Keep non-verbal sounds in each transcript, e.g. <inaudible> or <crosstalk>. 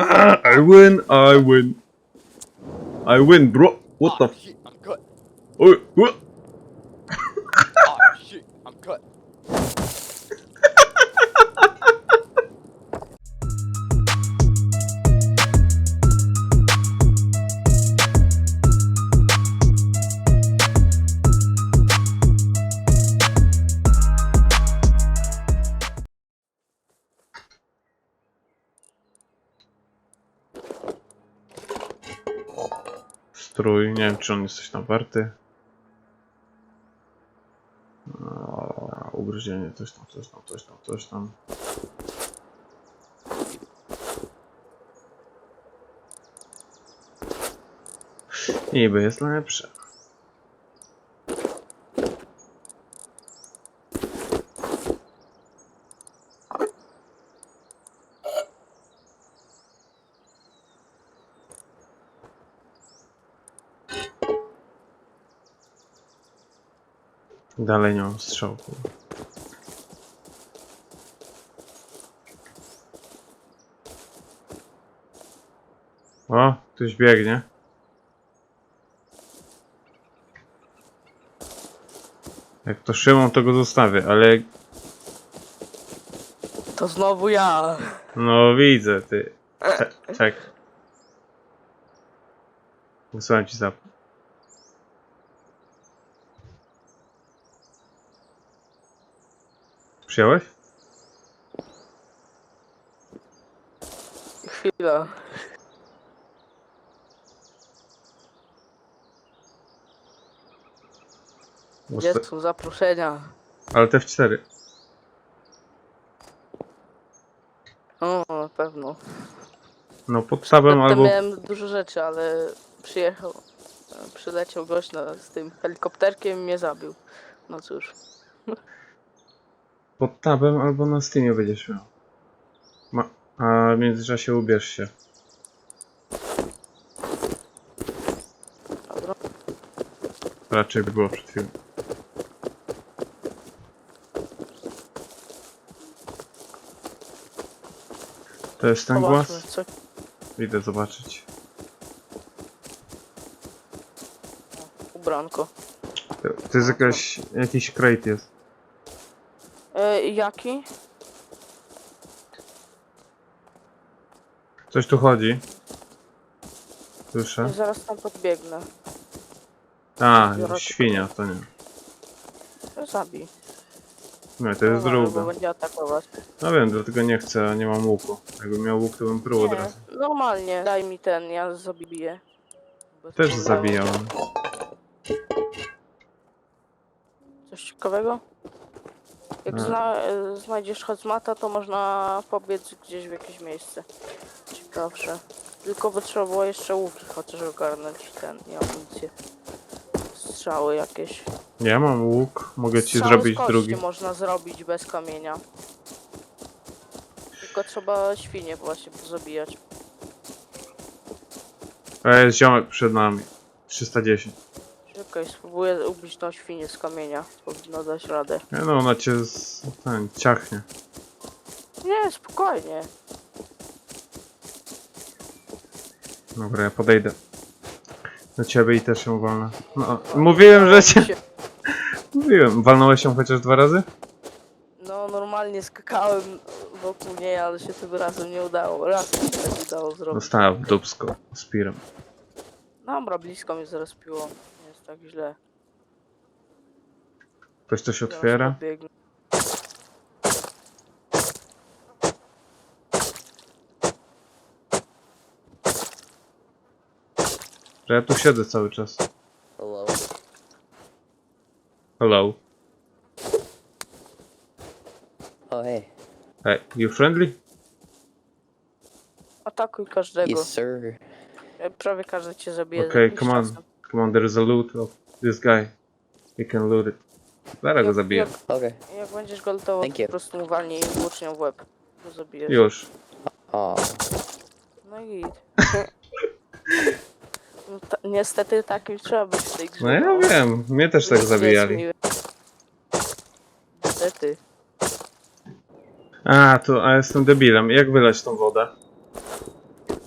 <laughs> I win, I win. I win, bro. What ah, the oh, f- shit, I'm cut. oh, what? Strój, nie wiem czy on jest coś tam warty. O, ugryzienie, coś tam, coś tam, coś tam, coś tam. Niby jest lepsze. Dalej nie mam strzałku. O, ktoś biegnie. Jak to Szymon, to go zostawię, ale To znowu ja. no widzę, ty. Cze- Czek. Wysłałem ci zap. Przyjąłeś? Chwila. Gdzie są zaproszenia? Ale te w 4. O, na pewno. No pod tabem albo... miałem dużo rzeczy, ale przyjechał, e, przyleciał gość na, z tym helikopterkiem i mnie zabił. No cóż. Pod tabem albo na Steamie będziesz miał. Ma... A w międzyczasie ubierz się. Raczej by było przed chwilą. To jest ten Zobaczmy, głaz? co Idę zobaczyć. ubranko. To, to jest jakaś... jakiś crate jest. E, jaki? Coś tu chodzi. Słyszę. Zaraz tam podbiegnę. A, Biorę świnia, to nie. Zabij. Nie, to jest Bo druga. będzie atakować. No wiem, dlatego nie chcę, nie mam łuku. Jakbym miał łuk, to bym pruł od Nie, razu. normalnie. Daj mi ten, ja zabiję. Bez Też problemu. zabijałem. Coś ciekawego? Jak E. zna, e, znajdziesz hazmata, to można pobiec gdzieś w jakieś miejsce. Ciekawsze. Tylko by trzeba było jeszcze łuki chociaż ogarnąć ten i amunicję. Strzały jakieś. Ja mam łuk, mogę ci Strzały zrobić z kości drugi. można zrobić bez kamienia. Tylko trzeba świnie właśnie zabijać. Jest ziomek przed nami. 310. Czekaj, spróbuję ubić tą świnię z kamienia. Powinno dać radę. Nie no, ona cię z... ten, ciachnie. Nie, spokojnie. Dobra, ja podejdę. Do ciebie i też ją walnę. No, mówiłem, że cię... Się- Mówiłem. Walnąłeś ją chociaż dwa razy? No normalnie skakałem wokół niej, ale się tym razem nie udało. Raz mi się tak udało zrobić. Dostałem w dubsko. Z pirem. Dobra, blisko mnie zaraz piło. Tak źle. Ktoś coś otwiera? Że ja tu siedzę cały czas. Hello. Hello. Oh, hey. Hey, you friendly? Atakuj każdego. Yes, sir. Prawie każdy cię zabije. Okay, z come on. czasem. Come on, there is a loot of this guy. You can loot it. Zaraz go Jak- zabiję. Jak, Okay. jak będziesz go lutował, Thank to you. po prostu uwalnij włócznią w łeb. Go zabijesz. Już. No i git. <laughs> no, ta, niestety takim trzeba być w tej grze. No ja wiem, mnie też tak Nic nie zabijali. zmieniłem. Niestety. A, to, a jestem debilem. Jak wylać tą wodę?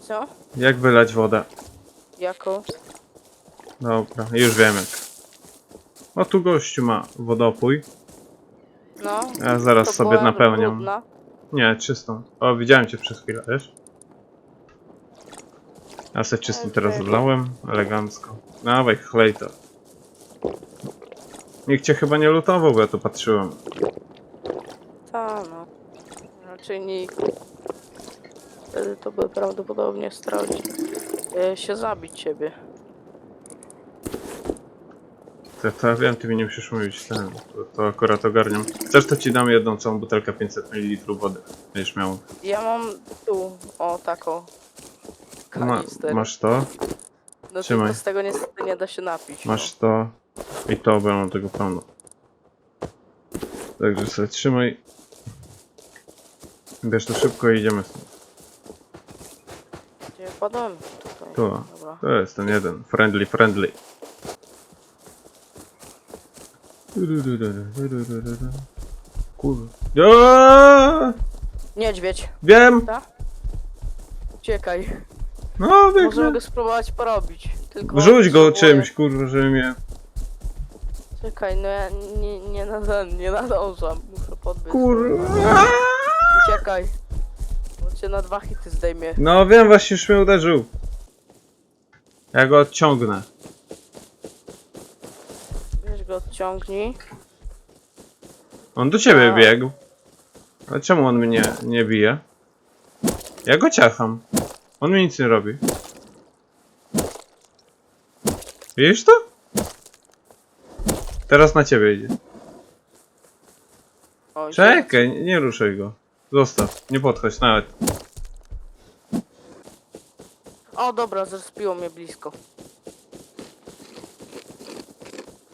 Co? Jak wylać wodę? Jaką? Dobra, już wiem jak. O, tu gościu ma wodopój. No. Ja zaraz sobie była napełniam. brudna. Nie, czystą. O, widziałem cię przez chwilę, wiesz? Ja se czystym teraz Okej. wlałem, elegancko. Dawaj, chlej to. Nikt cię chyba nie lutował, bo ja tu patrzyłem. Ta no. Raczej nikt. Wtedy to by prawdopodobnie starał e, się zabić ciebie. To, to wiem, ty mi nie musisz mówić ten. To, to akurat ogarniam. Chcesz, to ci dam jedną całą butelkę 500 ml wody. Będziesz miał. Ja mam tu, o taką Ma, kanister. masz to, no trzymaj. tylko z tego niestety nie da się napić. masz to i to, bo ja mam tego pełno. Także sobie trzymaj. Bierz to szybko i idziemy stąd. No. Gdzie wpadłem? Tutaj. Tu. Dobra. To jest ten jeden. Friendly, friendly. Kurwa. Aaaa! Niedźwiedź, Wiem! uciekaj. No, Możemy go spróbować porobić. Tylko Rzuć go potrzebuję- czymś, kurwa, żeby mnie... Czekaj, no ja nie, nie, nada, nie nadążam. Muszę podbiec. Kurwa. Uciekaj. Bo cię na dwa hity zdejmie. No wiem, właśnie już mnie uderzył. Ja go odciągnę. Go odciągnij. On do ciebie A. biegł. A czemu on mnie nie bije? Ja go ciacham. On mi nic nie robi. Widzisz to? Teraz na ciebie idzie. Czekaj, nie, nie ruszaj go. Zostaw, nie podchodź nawet. O dobra, zrespiło mnie blisko.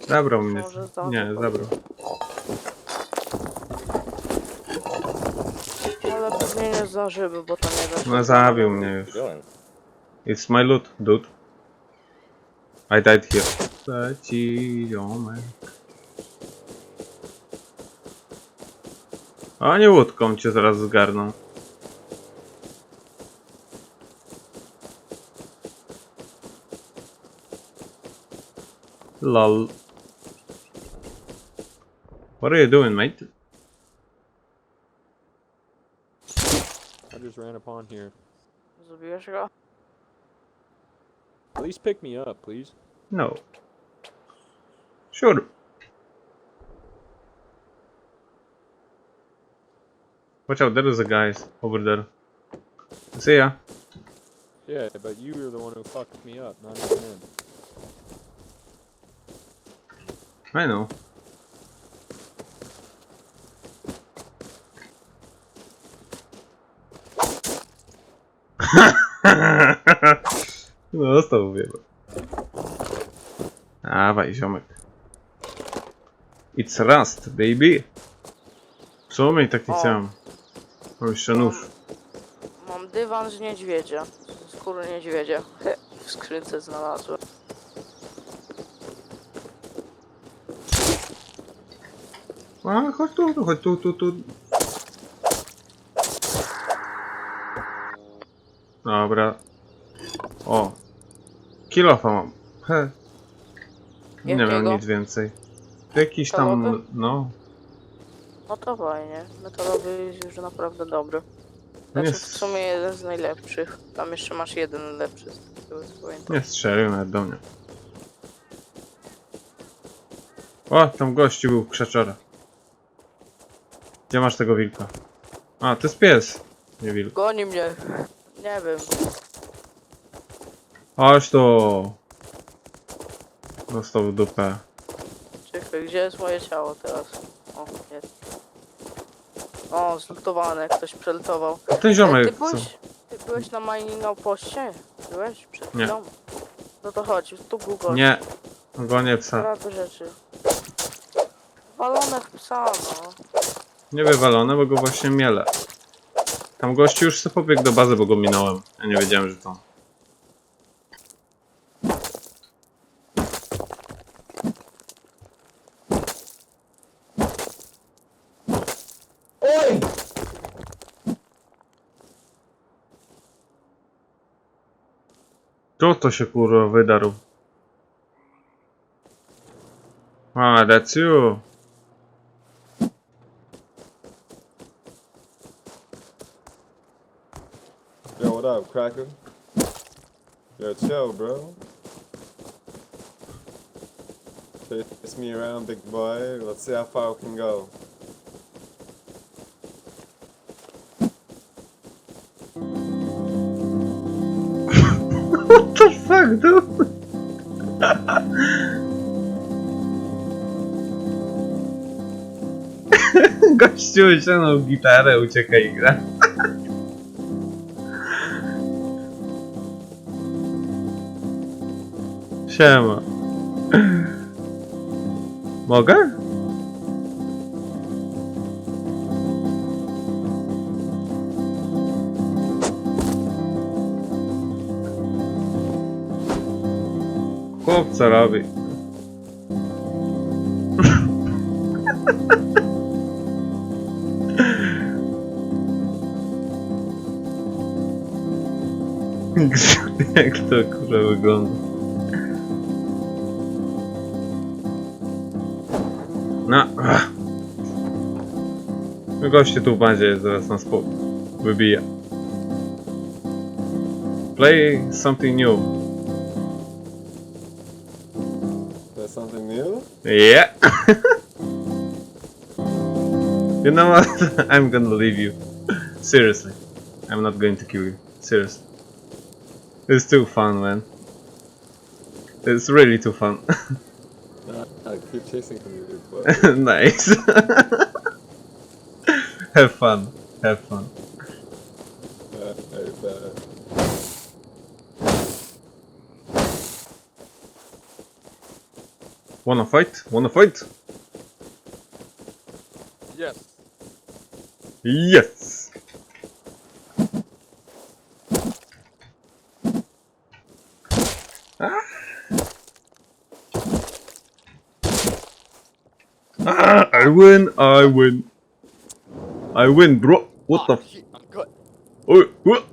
Zabrał mnie. Może zdążę Nie, zabrał. Ale pewnie nie zdążymy, bo to nie da się. No zabił mnie już. It's my loot, dude. I died here. Leci ziomek. Oni łódką cię zaraz zgarną. Lol. What are you doing, mate? I just ran upon here. Zrobiłeś go? Please pick me up, please. No. Sure. Watch out, there is a guy over there. See ya. Yeah, but you were the one who fucked me up, not even him. I know. <laughs> no, dostał wiele. Dawaj, ziomek. It's rust, baby. Co my tak nie O. chciałem? O, jeszcze nóż. Mam dywan z niedźwiedzia. Z skóry niedźwiedzia. W skrzynce znalazłem. A, chodź tu, chodź tu, tu, tu. Dobra. O. Kilofa mam. He. Nie Jakiego? nic więcej. Jakiś tam, Metalowy? no. No to fajnie. Metalowy jest już naprawdę dobry. No Znaczy w sumie jeden z najlepszych. Tam jeszcze masz jeden lepszy. z tego co pamiętam. nie strzelił nawet do mnie. O, tam gościu był krzaczora. Gdzie masz tego wilka? A, to jest pies. Nie wilk. Goni mnie. Nie wiem. Chodź tu. Dostał w dupę. Czekaj, gdzie jest moje ciało teraz? O, jest. O, zlutowane, ktoś przelutował. A ten ziomek, ty, co? byłeś, ty byłeś na mining outpoście? Byłeś przed Nie. chwilą? No to chodź, tu gość. Nie. Gonię psa. Rady rzeczy. Walone w psa, no. Nie wywalone, bo go właśnie miele. Tam gościu już sobie pobiegł do bazy, bo go minąłem. Ja nie wiedziałem, że to. To to się kurwa wydarł. Ah, that's you. Cracker? Yo, chill, bro. Chase me around, big boy. Let's see how far we can go. What the fuck, dude? <laughs> Gościu wyciągnął gitarę, ucieka i gra. Siema. Mogę? Chłopca robi. <laughs> Jak to kurwa wygląda? No. ach. Goście tu w bazie zaraz nas po... wybija. Play something new. There's something new? Yeah. <laughs> you know what? <laughs> I'm gonna leave you. Seriously. I'm not going to kill you. Seriously. It's too fun, man. It's really too fun. <laughs> Keep chasing from you, big boy. nice. <laughs> Have fun. Have fun. uh. Wanna fight? Wanna fight? Yes. Yes! I win, I win. I win, bro. What oh, the shit, I'm cut. oh, what?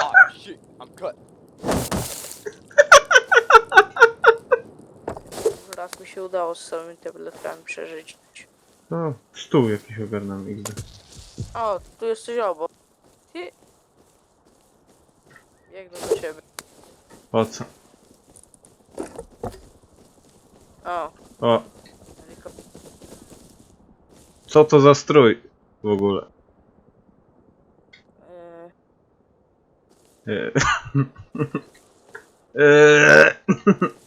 oh shit, I'm cut. Raz mi się udało z samymi tabletkami przeżyć. O, stół jakiś ogarnam XD. O, tu jesteś obok. Ty... Biegnę do ciebie. Po co? O, O, helikopter. Co to za strój w ogóle? Eee. Eee. <laughs> <laughs>